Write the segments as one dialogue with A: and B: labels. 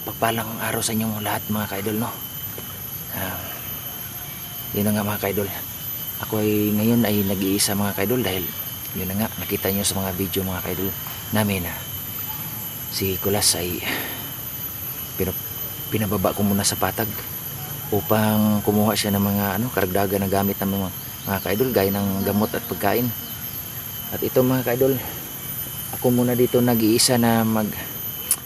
A: mapagpalang araw sa inyong lahat mga kaidol no. Ah, yun na nga mga kaidol. Ako ay ngayon ay nag-iisa mga kaidol dahil yun na nga nakita nyo sa mga video mga kaidol namin na si Kulas ay pinap pinababa ko muna sa patag upang kumuha siya ng mga ano karagdagan na gamit ng mga, mga kaidol gaya ng gamot at pagkain. At ito mga kaidol, ako muna dito nag-iisa na mag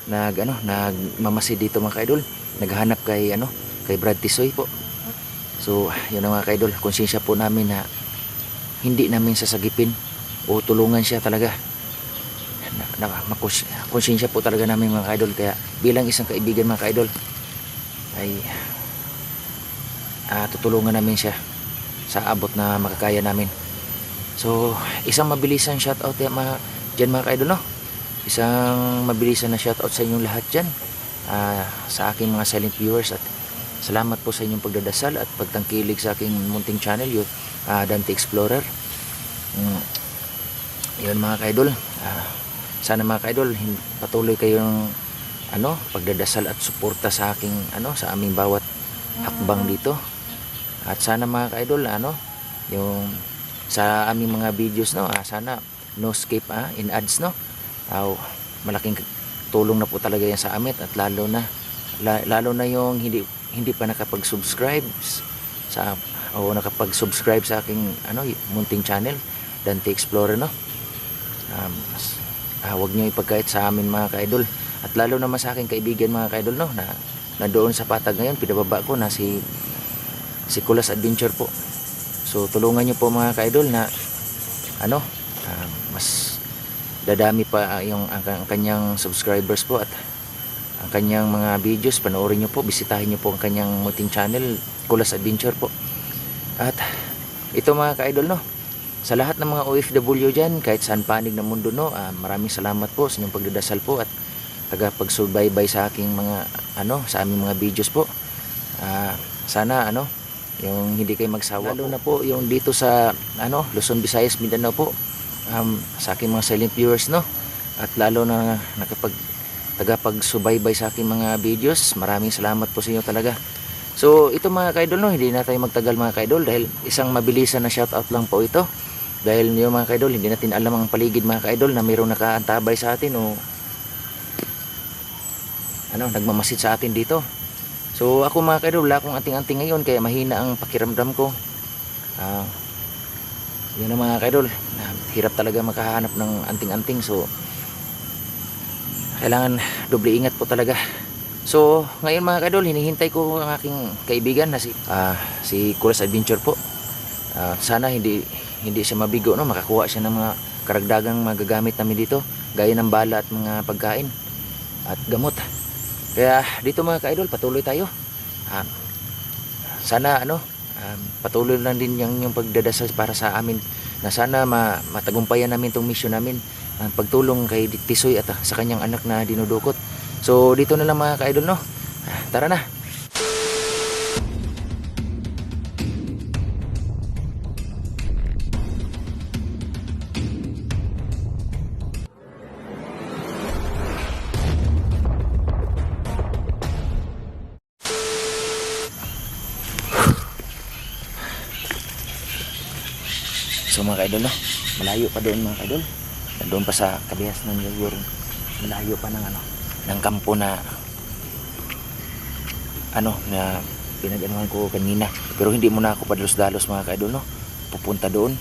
A: nag ano nagmamasid dito mga kaidol. Naghahanap kay ano kay Brad Tisoy po. So yun ang mga kaidol konsensya po namin na hindi namin sasagipin o tulungan siya talaga. Na, makons- konsensya po talaga namin mga kaidol. Kaya bilang isang kaibigan mga kaidol ay ah, tutulungan namin siya sa abot na makakaya namin. So isang mabilisan shoutout yan mga dyan mga kaidol no isang mabilisan na shoutout sa inyong lahat dyan. Ah, sa aking mga silent viewers at salamat po sa inyong pagdadasal at pagtangkilig sa aking munting channel yung ah, Dante Explorer. Mm, yun mga kaidol. Ah, sana mga kaidol patuloy kayong ano pagdadasal at suporta sa aking ano sa aming bawat hakbang dito. At sana mga kaidol ano yung sa aming mga videos no ah, sana no skip ah, in ads no Aw, malaking tulong na po talaga yan sa amin at lalo na la- lalo na yung hindi hindi pa nakapag-subscribe sa o nakapag-subscribe sa aking ano munting channel Dante Explorer no? Um, s- ah, wag niyo ipagkait sa amin mga kaidol. At lalo naman sa aking kaibigan mga kaidol no? Na na doon sa patag ngayon pinababa ko na si si Kulas Adventure po. So tulungan niyo po mga kaidol na ano ah, mas dadami pa ah, yung ang, ang kanyang subscribers po at ang kanyang mga videos. Panoorin nyo po bisitahin nyo po ang kanyang muting channel Kulas Adventure po. At ito mga ka-idol no? Sa lahat ng mga OFW dyan kahit saan panig ng mundo no? Ah, maraming salamat po sa inyong pagdadasal po at tagapagsubaybay sa aking mga ano sa aming mga videos po. Ah, sana ano yung hindi kayo magsawa lalo na po yung dito sa ano Luzon, Visayas, Mindanao po um, sa aking mga silent viewers no? At lalo na nakapag tagapagsubaybay sa aking mga videos maraming salamat po sa inyo talaga. So ito mga kaidol no? Hindi na tayo magtagal mga kaidol dahil isang mabilisan na shoutout lang po ito. Dahil yung mga kaidol hindi natin alam ang paligid mga kaidol na mayroong nakaantabay sa atin o ano nagmamasid sa atin dito. So ako mga kaidol wala akong anting-anting ngayon kaya mahina ang pakiramdam ko. Ah yun ang mga kaidol hirap talaga makahanap ng anting-anting. So kailangan doble ingat po talaga. So ngayon mga kaidol hinihintay ko ang aking kaibigan na si ah, si Kulas Adventure po. Ah, sana hindi hindi siya mabigo no? Makakuha siya ng mga karagdagang magagamit namin dito gaya ng bala at mga pagkain at gamot. Kaya dito mga kaidol patuloy tayo. Ah, sana ano um, patuloy lang din yung, yung pagdadasal para sa amin. Na sana ma, matagumpayan namin tong mission namin. Ang pagtulong kay Tisoy at ah, sa kanyang anak na dinudukot. So dito na lang mga ka-idol no? Ah, tara na So mga kaidol no, malayo pa doon mga kaidol. Doon pa sa kabihas ng Yuyur. Malayo pa ng ano, ng kampo na ano na pinag-anuhan ko kanina. Pero hindi muna ako padalos-dalos mga kaidol no. Pupunta doon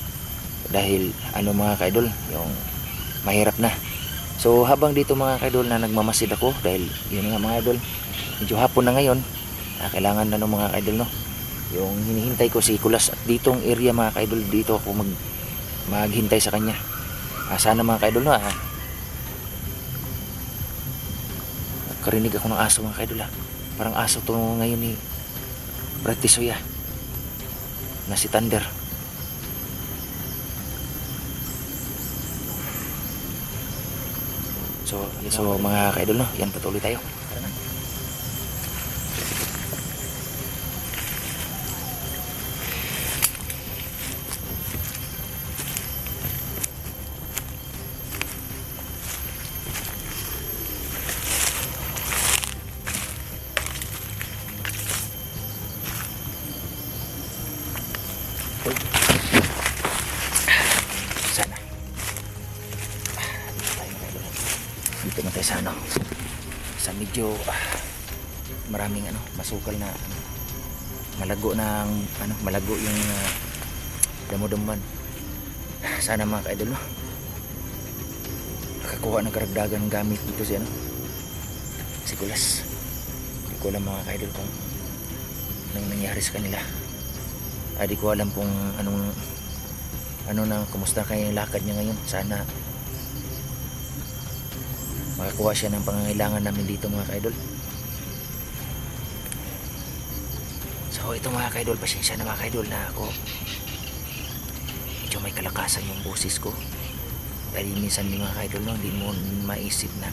A: dahil ano mga kaidol, yung mahirap na. So habang dito mga kaidol na nagmamasid ako dahil yun nga mga idol, medyo hapon na ngayon. Ah, kailangan na ng mga kaidol no yung hinihintay ko si Kulas at ditong area mga kaidol dito ako mag maghintay sa kanya ah, sana mga kaidol na ah. karinig ako ng aso mga kaidol ah. parang aso to ngayon ni Brad Tisoy ah. na si Thunder so, so mga kaidol no yan patuloy tayo Sana. Dito na tayo sa ano. Sa medyo ah, maraming ano, masukal na ano, malago ng ano, malago yung uh, damo-damuhan. Sana mga ka-idol no. Nakakuha ng karagdagan gamit dito si ano. Si Kulas. Hindi ko alam mga ka-idol kung anong nangyari sa kanila. Ah, ko alam kung anong ano na kumusta kaya yung lakad niya ngayon. Sana makakuha siya ng pangangailangan namin dito mga ka-idol. So ito mga ka-idol, pasensya na mga ka-idol na ako medyo may kalakasan yung boses ko. Dahil minsan di mga ka-idol no, hindi mo maisip na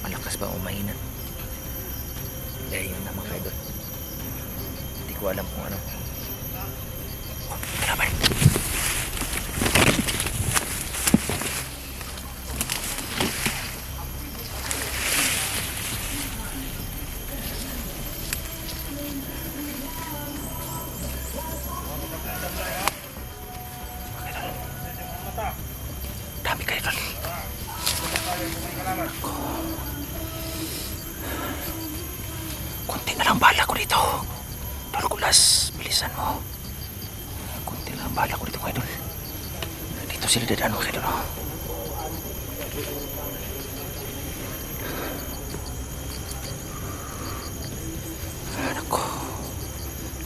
A: malakas ba o mahina. Dahil yun na mga ka-idol. Hindi ko alam kung ano. Oh, tara na lang bala ko dito. Kulas, bilisan mo. Kunti lang bala ko dito mga idol. Dito sila dadaan mga idol. oh. Anak ko.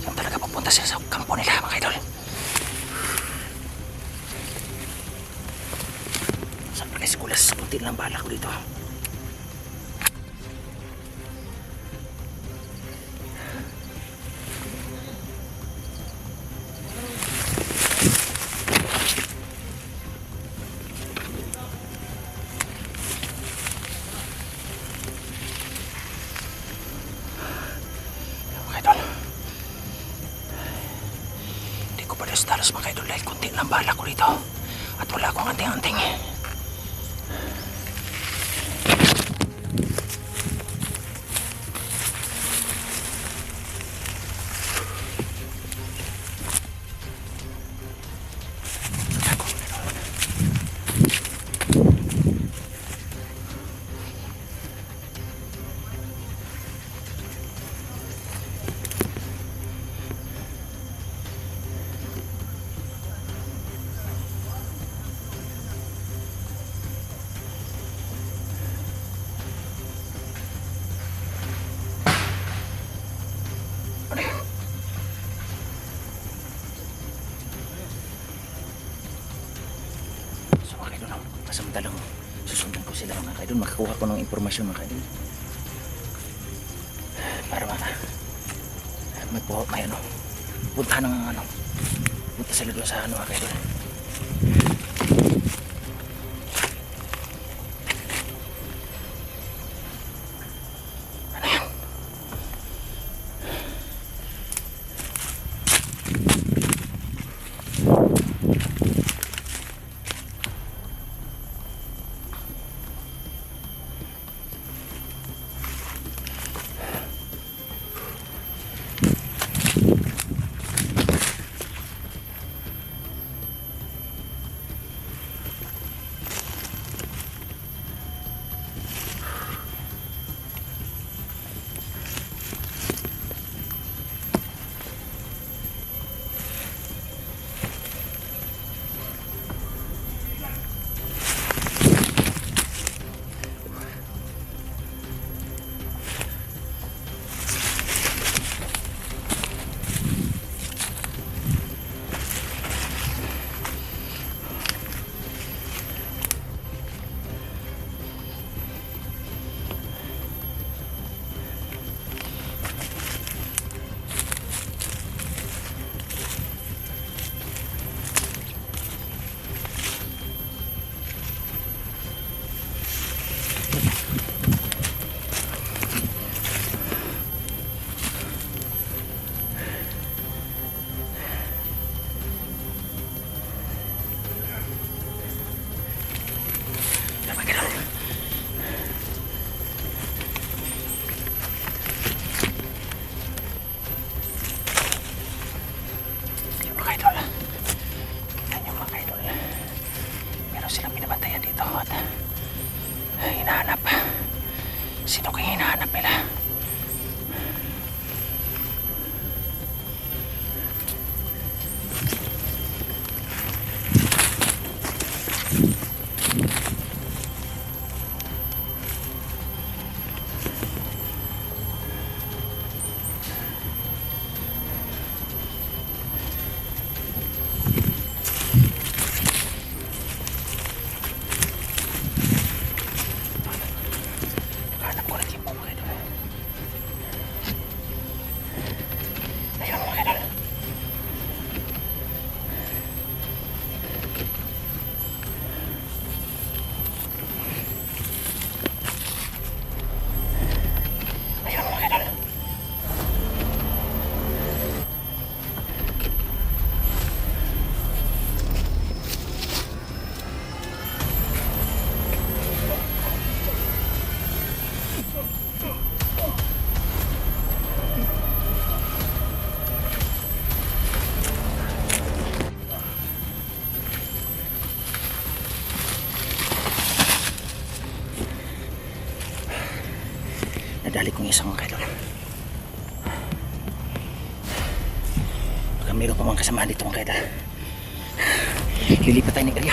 A: Saan talaga pupunta sila sa kampo nila mga idol? Saan pa si? Kunti lang bala ko dito. Kunti lang bala ko dito. At wala akong anting-anting. Mga kaidol. Makakuha ko ng impormasyon mga kaidol. Para may po, may ano, punta ng ano, punta sila doon sa ano mga kaidol. Kong isang idol. Baka mayroon pa mga kasamahan dito mga idol. Lilipat tayo ng area.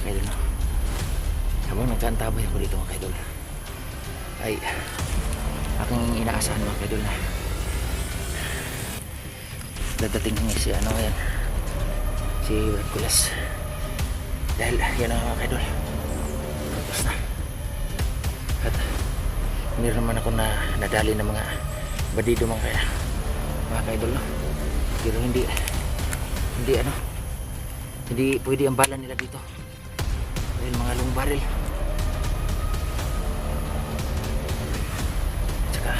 A: Mga kaidol no? Habang nagkaantabay ako dito mga kaidol Ay Aking inaasahan mga kaidol na Dadating si ano yan Si Hercules. Dahil yan ang mga kaidol Tapos na. At Meron naman ako na nadali ng mga Badido mga kaya. Mga kaidol no? Pero hindi Hindi ano hindi pwede ang bala nila dito dahil mga long barrel. Tsaka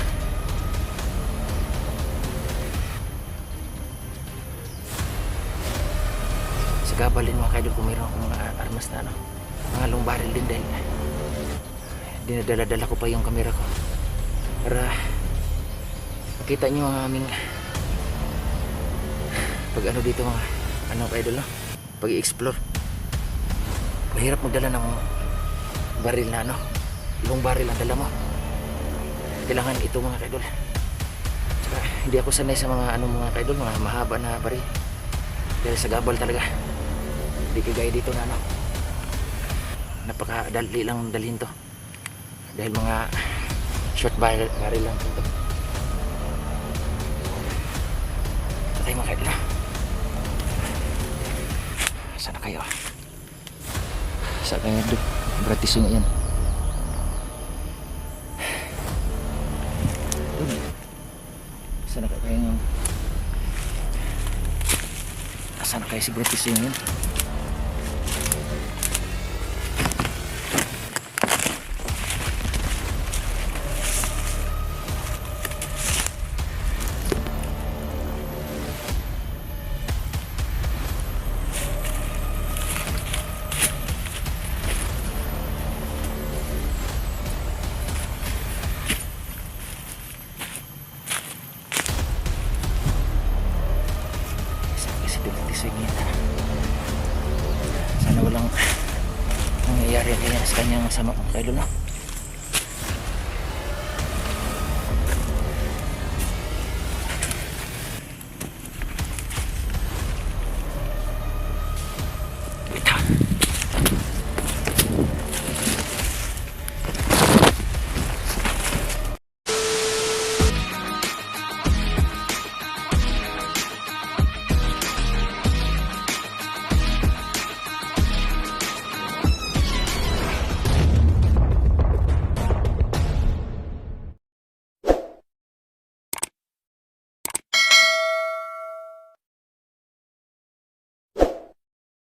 A: sa gabal din mga kaidol kung mayroon akong mga armas na ano mga long barrel din dahil dinadala-dala ko pa yung kamera ko. Para makita nyo ang aming pag ano dito mga ano kaidol no? Pag i-explore mahirap magdala ng baril na ano. Long baril ang dala mo. Kailangan ito mga kaidol. Tsaka, hindi ako sanay sa mga ano mga kaidol mga mahaba na baril. Dahil sa gabal talaga. Hindi kagaya dito na ano. Napakadali lang dalhin to. Dahil mga short barrel, barrel lang ito tayo mga kaidol ah. Sana kayo? Sa kaya do? Gratis yung yan. Doon. Sana kayo kayo Sana kayo si gratis yung yan? いた。